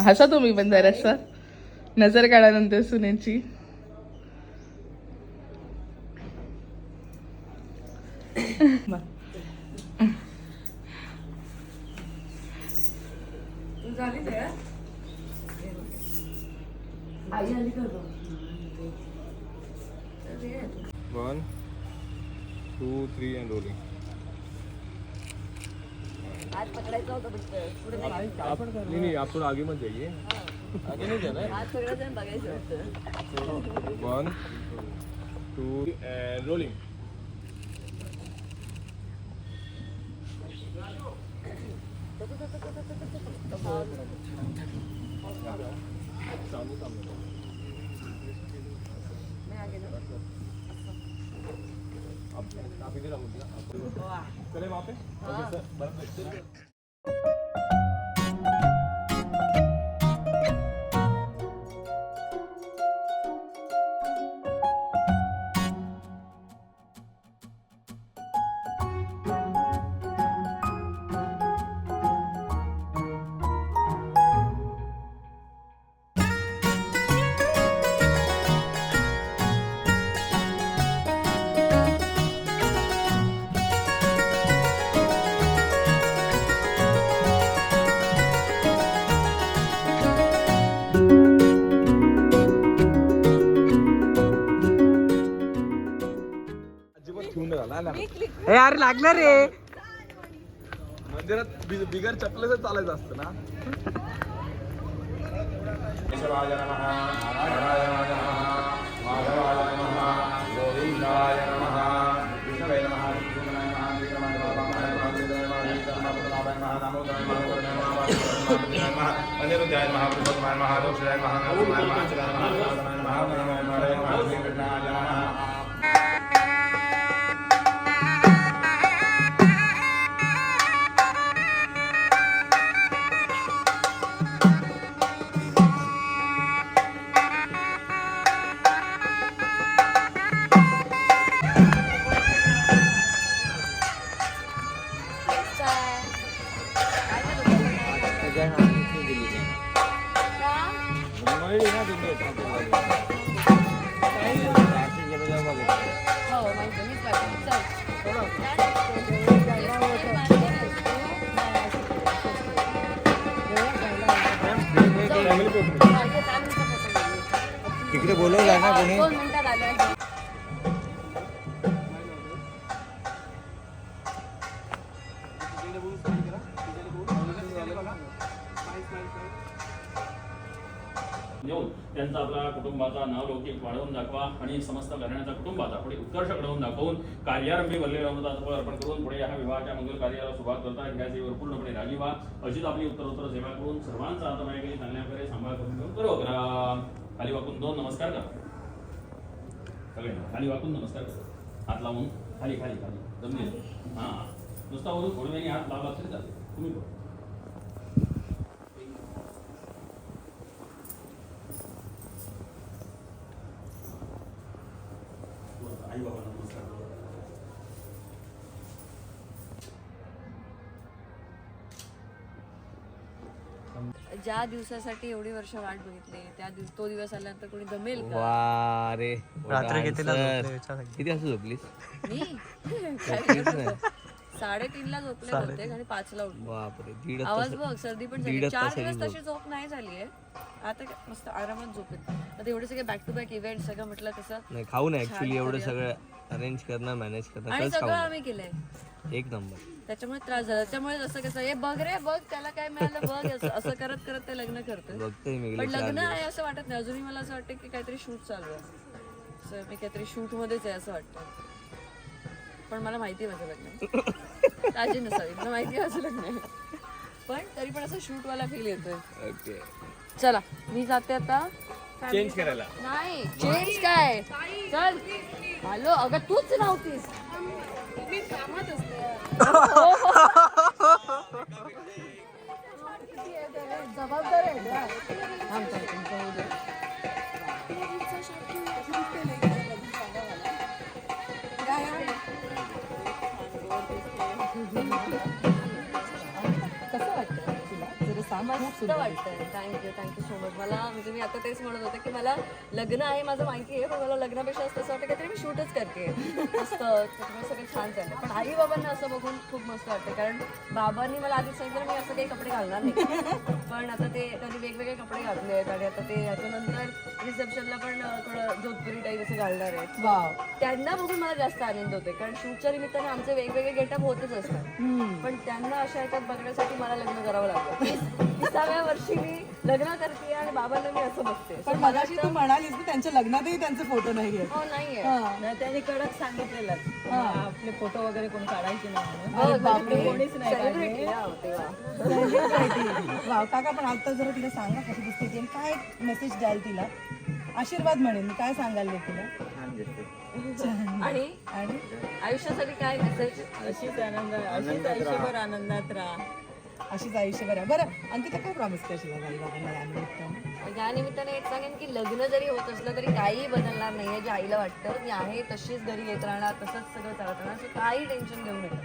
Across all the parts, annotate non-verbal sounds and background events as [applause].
हसा तुम्ही पण जरासा. नजर काढानंतर सुनेची. One two three and rolling आज पकडायचं होतं पण पुढे नाही. नहीं नहीं आप थोड़ा आगे मत जाइए आगे नहीं जाना आज सगळं जण बघायचं होतं. वन टू अँड रोलिंग आप इधर आओ चले वहाँ पे ओके सर. बर्फ लागत. अरे लागलं रे मंदिरात बि- बिगर चपलेच चालायचं असतं ना केशवाय नमः नारायणाय नमः माधवाय नमः गोविंदाय नमः विष्णवे घेऊन त्यांचा आपला कुटुंबाचा नाव लौकिक वाढवून दाखवा आणि समस्त घराण्याचा कुटुंबाचा पुढे उत्कर्ष घडवून दाखवून कार्यारंभी वल्लेरामचा अर्पण करून पुढे या विवाहाच्या मंगल कार्याला सुरुवात करता ह्या सेवेवर पूर्णपणे राजी व्हा. अशीच आपली उत्तरोत्तर सेवा करून सर्वांचा आता माझ्याकडे चांगल्या प्रकारे सांभाळ करून घेऊन करो. करा. खाली वाकून दोन नमस्कार करा. सगळे खाली वाकून नमस्कार करा. हात लावून खाली खाली खाली. जमले. हां. नुसता वरून थोडी वेळी हात लावला तरी चालते तुम्ही करा. आई बाबा नमस्कार ज्या दिवसासाठी एवढी वर्ष वाट बघितली त्या दिवस तो दिवस आल्यानंतर कोणी दमेल का वा रे रात्री कितीला answer. झोपले विचार की. किती वाजता झोपलीस मी काय ला झोपले होते आणि पाच ला उठले. बापरे दीड आवाज बघ सर्दी पण झाली. चार दिवस झोप. तशी झोप नाही झाली आहे आता मस्त आरामात झोपेल आता एवढे सगळे बॅक टू बॅक इव्हेंट सगळं म्हटलं तसं नाही खाऊ ना ऍक्च्युली एवढं सगळं अरेंज करणं मॅनेज करणं आणि सगळं आम्ही केलंय. एक नंबर त्याच्यामुळे त्रास झाला. त्यामुळे असं कसं हे बघ रे बघ त्याला काय मिळालं बघ. [laughs] असं करत करत ते लग्न करतं पण लग्न आहे असं वाटत नाही. अजूनही मला असं वाटतं की काहीतरी शूट चालू आहे. मी काहीतरी शूट मध्येच आहे असं वाटतं पण मला माहिती आहे माझं लग्न ताजी नसावी मला माहिती आहे माझं लग्न आहे. पण तरी पण असं शूट वाला फील येतोय. ओके. चला मी जाते आता. चेंज करायला. नाही चेंज काय? चल. हॅलो अगं तूच नव्हतीस जबाबदार [laughs] मस्त वाटतंय. थँक्यू थँक्यू सो मच मला म्हणजे मी आता तेच म्हणत होते की मला लग्न आहे माझं माहिती आहे पण मला लग्नापेक्षा असं असं वाटतं काहीतरी मी शूटच करते. मस्त त्याच्यामुळे सगळं छान चाललं पण आई बाबांना असं बघून खूप मस्त वाटतं कारण बाबांनी मला आधीच सांगितलं मी असं काही कपडे घालणार नाही. पण आता ते त्यांनी वेगवेगळे कपडे घातले आहेत आणि आता ते याच्यानंतर रिसेप्शनला पण थोडं जोधपुरी टाईप असं घालणार आहेत. वाव. त्यांना बघून मला जास्त आनंद होते कारण शूटच्या निमित्ताने आमचे वेगवेगळे गेटअप होतच असतात. पण त्यांना अशा ह्याच्यात बघण्यासाठी मला लग्न करावं लागलं तिसाव्या वर्षी मी लग्न करते आणि बाबांना मी असं बघते. पण मगाशी तू म्हणालीस ना त्यांच्या लग्नातही त्यांचे फोटो नाहीये हो नाहीये नाही, त्यांनी कडक सांगितलेलं. आपले फोटो वगैरे कोणी काढायचे नाही. म्हणून. हो, म्हणजे मी कोणीच नाही celebrity ना तेव्हा. वाव काका पण आता जरा तिला सांगा कशी दिसते ती. आणि काय मेसेज द्याल तिला? आशीर्वाद म्हणेन मी. काय सांगाल तिला? आणि? आणि? आयुष्यासाठी काय मेसेज अशीच आनंद अशीच आयुष्यभर आनंदात राहा. अशीच आयुष्यभर आहे बरं अंकिता काय प्रॉमिस करशील आई बाबांना या निमित्तानं? या निमित्ताने एक सांगेन की लग्न जरी होत असलं तरी काही बदलणार नाहीये जे आईला वाटतं. मी आहे तशीच घरी येत राहणार तसंच सगळं चालत राहणार. सो काही टेन्शन घेऊ नका.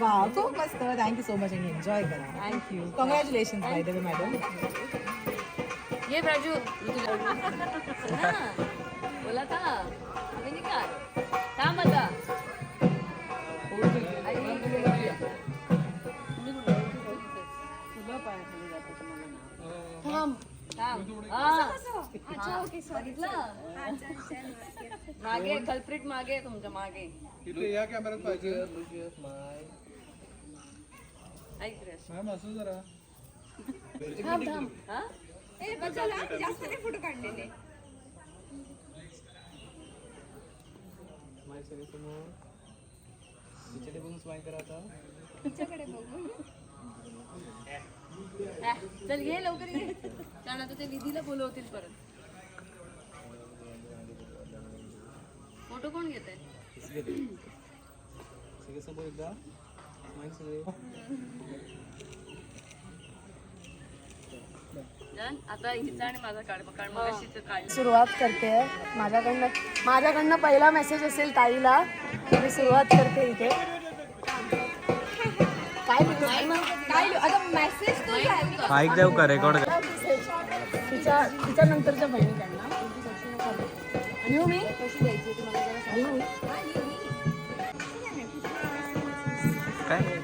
वाव खूप मस्त. थँक्यू सो मच आणि एन्जॉय करा. Thank you congratulation by the way madam ये प्राजू बोला. का काय थांब आता. थांब थांब हा. बघितलं मागे कल्प्रिट मागे आहे तुमच्या मागे। इथे या कॅमेऱ्यात पाहिजे ऐक रे मॅम असं जरा। थांब थांब हा? हा, चल घे लवकर घे कारण आता ते विधीला बोलवतील परत. फोटो कोण घेत आहे? आता हिचा आणि माझा काढ काढ सुरुवात करते. माझ्याकडनं माझ्याकडनं पहिला मेसेज असेल ताईला. मी सुरुवात करते इथे. काय लिहू? माईक देऊ का? रेकॉर्ड तिच्या तिच्या नंतरच्या बहिणीकडनं मी? लिहू मी? काय?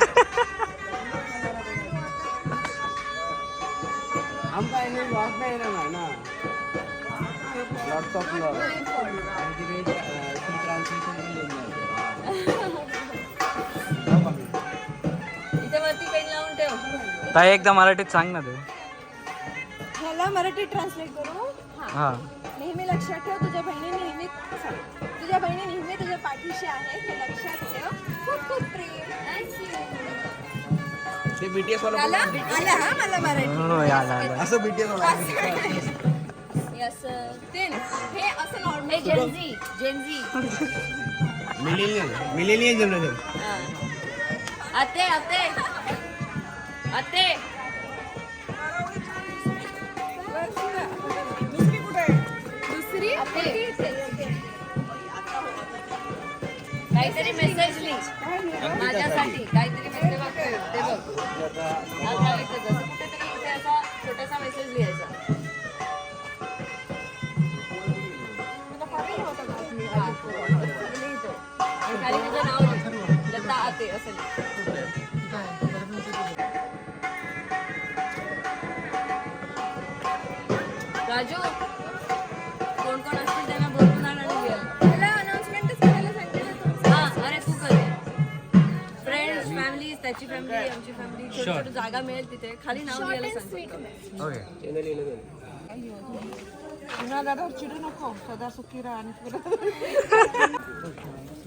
ताई एकदा मराठीत सांग ना ते. ह्याला मराठी ट्रान्सलेट करू? हा. नेहमी लक्षात ठेव तुझ्या बहिणी नेहमी. तुझ्या बहिणी नेहमी तुझ्या पाठीशी आहे हे लक्षात बीटीएस वाला आला? आला. हा मला मराठी. हो असं बीटीएस वाला यस ते हे असं नॉर्मल हे Gen Z Gen Z millennial millennial generation आते आते. आते. दुसरी काहीतरी मेसेज लिह. माझ्यासाठी. ते जसं कुठेतरी इथे असा छोटासा मेसेज लिहायचा. लिहितो. आणि खाली तुझं नाव लता आते असं लिह त्याची फॅमिली आमची फॅमिली छोटी छोटी जागा मिळेल तिथे. खाली नाव लिहायला सांगितलं पुन्हा दादा चिडू नको. सदा सुखी राहा आणि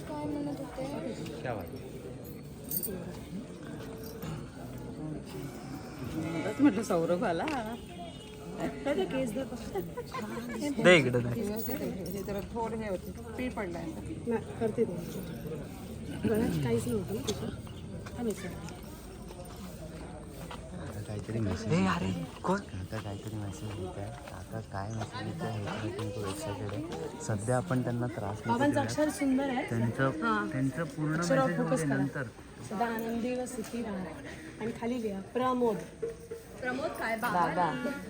काय म्हणत होते म्हटलं सौरभ आला. दे इकडे दे. हे जरा थोडं हे होते. पी पडलाय काहीतरी मेसेज अरे कोण? आता काहीतरी मेसेज येत आहे आता काय मेसेज येत आहे ह्याच्यासाठी खूप एक्सायटेड आहे सध्या आपण त्यांना त्रास देऊया. अक्षर सुंदर आहे. त्यांचं त्यांचं पूर्ण मेसेज नंतर. सदा आनंदी व सुखी राहा. आणि खाली लिहा प्रमोद. प्रमोद काय बाबा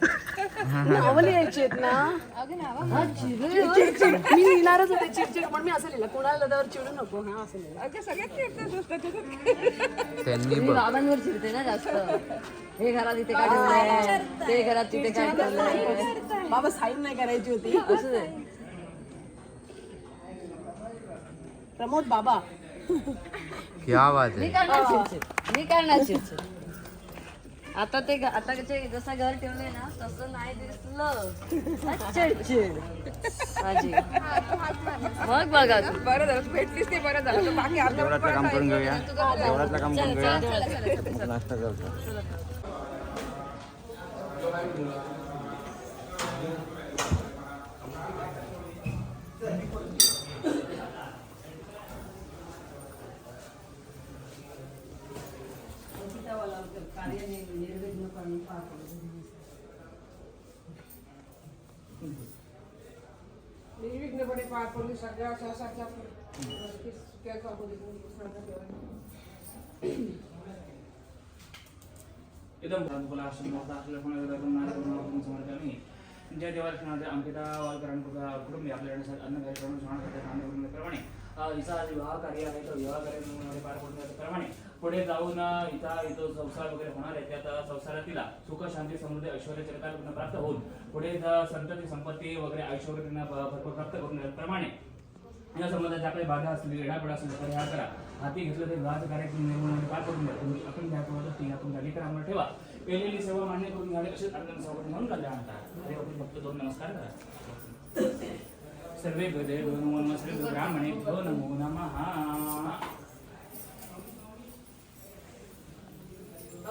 [laughs] नावं लिहायची आहेत ना. अगं नावा हा, चिडचिड, चिडचिड. मी लिहिणारच होते चिडचिड पण मी असं लिहिलं. कोणाला चिडू नको हा असं लिहिलं. अगं सगळ्यात फिरतच असतात त्यांनी मी बाबांवर चिडते ना जास्त. हे घरात इथे काय ठेवलंय? ते घरात तिथे काय ठेवलंय? बाबा साईन नाही करायची होती. असं प्रमोद बाबा. क्या बात मी आहे करणार चिडचिड मी करणार चिडचिड. आता ते आता जे जसं घर ठेवलंय ना तसं नाही दिसलं. चिडचिड माझी मग बघा बरं झालं तू भेटलीस ते बरं झालं. बाकी देवळातलं काम करून घेऊया. देवळातलं काम करून घेऊया. चला, चला, चला, चला. नाश्ता करतो निर्विघ्नपणे पार पडली सगळ्या सहसाच्या इदं समर्पयामि जय देवालक्ष्मणाचे अंकिता वालकरांनी कुटुंबी आपल्या अन्न काही करून समान करतात हिचा विवाह कार्य आहे तर विवाह कार्य पार पडून त्याप्रमाणे पुढे जाऊन इथं इथं संसार वगैरे होणार आहे त्यात संसारातील सुख शांती समृद्धी ऐश्वर चिरकाल प्राप्त होऊन पुढे संतती संपत्ती वगैरे ऐश्वर त्यांना भरपूर प्राप्त करून त्याप्रमाणे या संबंधात ज्या काही बाधा असतील येणापुढे असेल तर ह्या करा. हाती घेतलं ते विवाहाचं कार्यक्रम निर्मूलमध्ये म्हणजे पार करून द्या तुम्ही आपण घ्या किंवा ती आपण झाली तर आम्हाला ठेवा. केलेली सेवा मान्य करून घ्यावी असे आनंद सभापती म्हणून कल्याण हरे फक्त दोन नमस्कार करा. सर्वे गदे दोन मन श्री ब्राह्मणे भो नमो.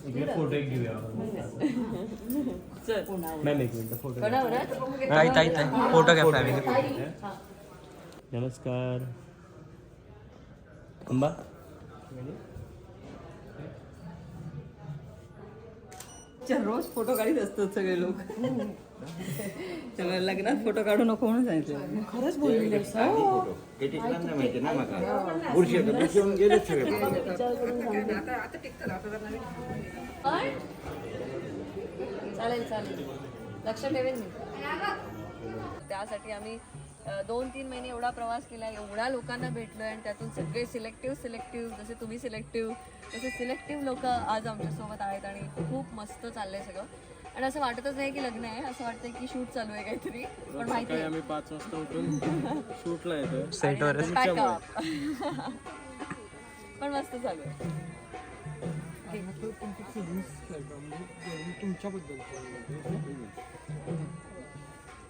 फोटो एक घेऊया मॅम एक मिनिट फोटो ताई ताई ताई फोटो घ्या फॅमिली नमस्कार. अंबा. रोज फोटो काढीत असतात सगळे लोक. त्यामुळे लग्नात फोटो काढू नको म्हणून सांगितलं. खरंच माहिती ना मला बुरशी बुरशी पण? चालेल चालेल. लक्ष ठेवेन मी. त्यासाठी आम्ही दोन तीन महिने एवढा प्रवास केला एवढ्या लोकांना भेटलोय आणि त्यातून सगळे सिलेक्टिव्ह सिलेक्टिव्ह जसे तुम्ही सिलेक्टिव्ह तसे सिलेक्टिव्ह लोक आज आमच्यासोबत आहेत आणि खूप मस्त चाललंय सगळं. आणि असं वाटतच नाही की लग्न आहे. असं वाटतंय की शूट चालू आहे काहीतरी. पण माहिती आहे. आम्ही पाच वाजता उठून शूटला येतो. [laughs] सेटवर. [laughs] पण मस्त चालू आहे.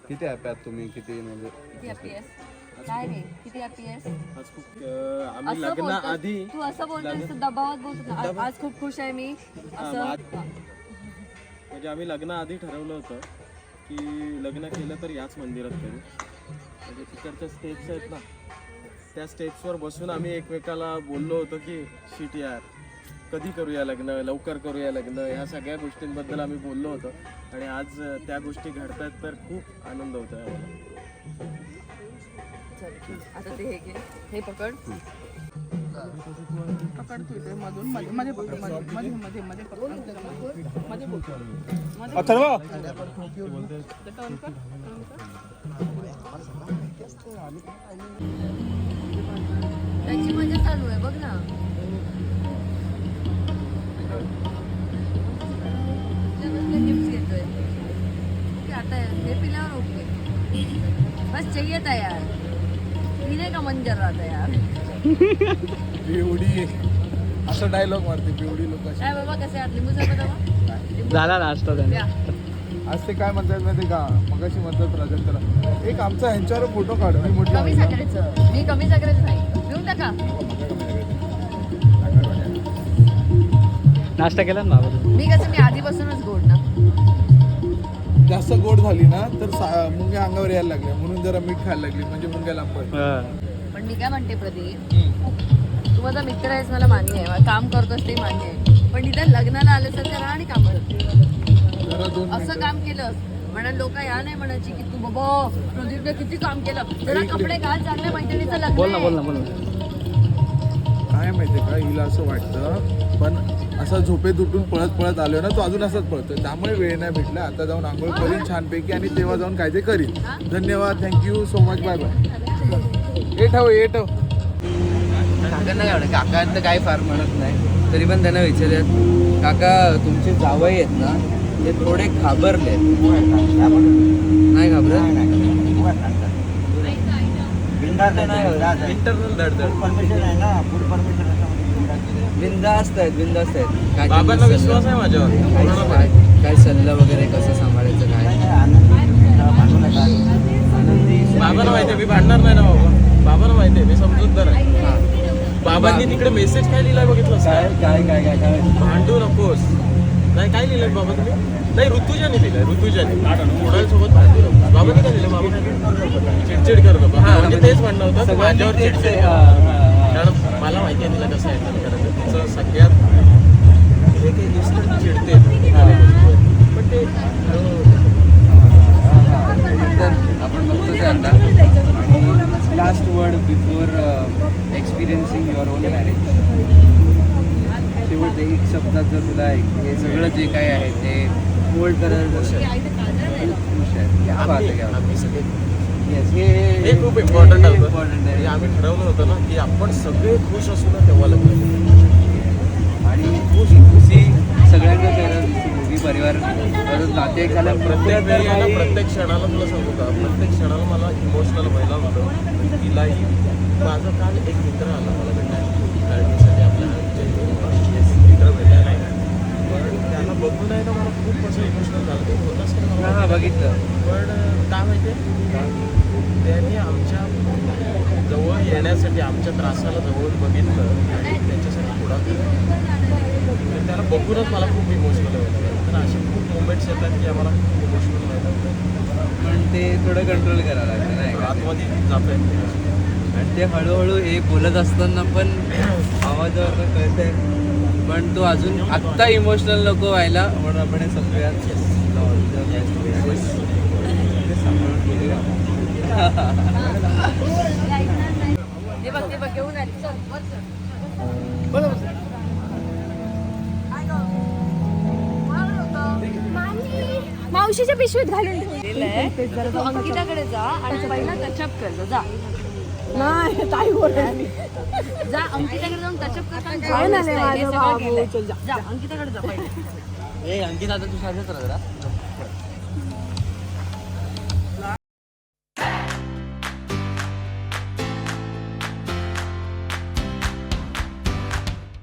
किती हॅपी आहात तुम्ही? किती म्हणजे किती हॅपी आहेस? काय रे? किती हॅपी आहेस? आज खूप अं, आम्ही असं लग्न बोलतोस- आधी तू असं बोलतोस दबावात बोलतो आज- आज खूप खुश आहे मी. असं म्हणजे आम्ही लग्न आधी ठरवलं होतं की लग्न केलं तर याच मंदिरात करू. म्हणजे तिकडच्या स्टेप्स आहेत ना त्या स्टेप्सवर बसून आम्ही एकमेकाला बोललो होतो की शिट यार कधी करूया लग्न? लवकर करूया लग्न? ह्या सगळ्या गोष्टींबद्दल आम्ही बोललो होतो. आणि आज त्या गोष्टी घडतात तर खूप आनंद होतो आहे आता ते हे घे. हे पकड. पकडतो इथे मधून मध्ये मध्ये पकडमध्ये मध्ये मध्ये मध्ये पकडमध्ये अथर्व? टर्न कर त्याची मजा चालू आहे बघ ना. गिफ्ट घेतोय आता हे पिल्यावर ओके. बस चाहिए था यार पीने का मन जर रहा था यार? पिवडी. असं डायलॉग मारते पिवडी लोक काय बाबा कसे? झाला नाश्ता त्याने. आज ते काय म्हणतात माहिती का? मगाशी म्हणतात प्राजक्ताला एक आमचा ह्यांच्यावर फोटो काढ मी म्हटलं कमी साखरेचं. मी कमी साखरेचं नाही. घेऊन टाका. नाश्ता केला ना बाबा मी कसं मी आधीपासूनच गोड ना. जास्त गोड झाली ना तर सा- मुंग्या अंगावर यायला लागल्या. म्हणून जरा मीठ खायला लागली म्हणजे मुंग्या लांब. पण मी काय म्हणते प्रदीप? तू माझा मित्र आहेस मला मान्य आहे. काम करतोस ते मान्य आहे. पण इथं लग्नाला आलं तर करा आणि काम असं काम केलं. म्हणा लोक या नाही म्हणायची की तू बाबा प्रदीपने किती काम केलं. जरा कपडे घाल चांगल्या मैत्रिणीचं लग्न बोल ना. बोल ना बोल ना. काय माहितीये का हिला असं वाटतं पण असं झोपेत उठून पळत पळत आलोय ना तो अजून असंच पळतोय. त्यामुळे वेळ नाही भेटला. आता जाऊन आंघोळ करीन छानपैकी आणि तेव्हा जाऊन काय ते करीन. धन्यवाद. Thank you so much bye bye ए ठेव ए ठेव. काकांना काय वाटतं काका तर काय फार म्हणत नाही. तरी पण त्यांना विचारत काका तुमचे जावई आहेत ना ते थोडे घाबरले नाही घाबरत? इंटरनल धडधड. बिंदास्त आहेत बिंदास्त आहेत. काय बाबांना विश्वास आहे माझ्यावर. काय सल्ला वगैरे कसं सांभाळायचं काय बाबाला माहितीये मी भांडणार नाही ना बाबा बाबाला माहितीये मी समजूतदार आहे बाबांनी तिकडे मेसेज काय लिहिलाय बघितलं काय काय काय काय काय? भांडू नकोस. नाही काय लिहिलंय बाबा तुम्ही? नाही ऋतुजाने लिहिलंय ऋतुजाने. कोणासोबत भांडू नकोस बाबांनी काय लिहिलं बाबा चिडचिड करू नको हा म्हणजे तेच म्हणणं होतं माझ्यावर चिडचिड करू. नको. कारण मला माहिती आहे तिला कसं हँडल करायचं तिचं सगळ्यात हे काही नुसतं चिडते. पण ते आपण बघतो ते आता. Last word before experiencing your own marriage शेवट एक शब्दात जर तुला एक- हे सगळं जे काय आहे ते होल्ड. Yes, हे हे खूप इम्पॉर्टंट आहे. इम्पॉर्टंट आहे. आम्ही ठरवलं होतं ना की आपण सगळे खुश असू ना तेव्हा लग्न. आणि खुशी खुशी सगळ्यांच्या चेहऱ्यावर दिसते दोघी परिवार परत नातेवाईक झाल्या प्रत्येक प्रत्येक क्षणाला तुला सांगू का? प्रत्येक क्षणाला मला इमोशनल व्हायला होतं. तिलाही माझा काल एक मित्र आला मला भेटायला. गाडीसाठी आपल्या मित्र भेटायला पण त्याला बघून आहे ना मला खूप असं इमोशनल झालं. ते होतच हा बघितलं. पण काय माहिती त्यांनी आमच्या जवळ येण्यासाठी आमच्या त्रासाला जवळ बघितलं आणि त्याच्यासाठी पुढाकार तर त्याला बघूनच मला खूप इमोशनल व्हायला. तर असे खूप मुवमेंट्स येतात की आम्हाला खूप इमोशनल व्हायला. पण ते थोडं कंट्रोल करावं लागतं नाही आतमध्ये जात आणि ते हळूहळू हे बोलत असताना पण आवाजावर कळतंय. पण तो अजून आत्ता इमोशनल नको व्हायला. म्हणून आपण हे सगळ्यात. मावशीच्या पिशवीत घालून ठेव दिलंय. तू अंकिताकडे जा आणि पहिला टचअप कर. जा. जा नाही ताई बोलायची जा अंकिताकडे जाऊन टचअप काय नाही माझं केलंय. चल जा. जा अंकिताकडे जा पहिले. ए अंकित आता तू साधत राहा. जरा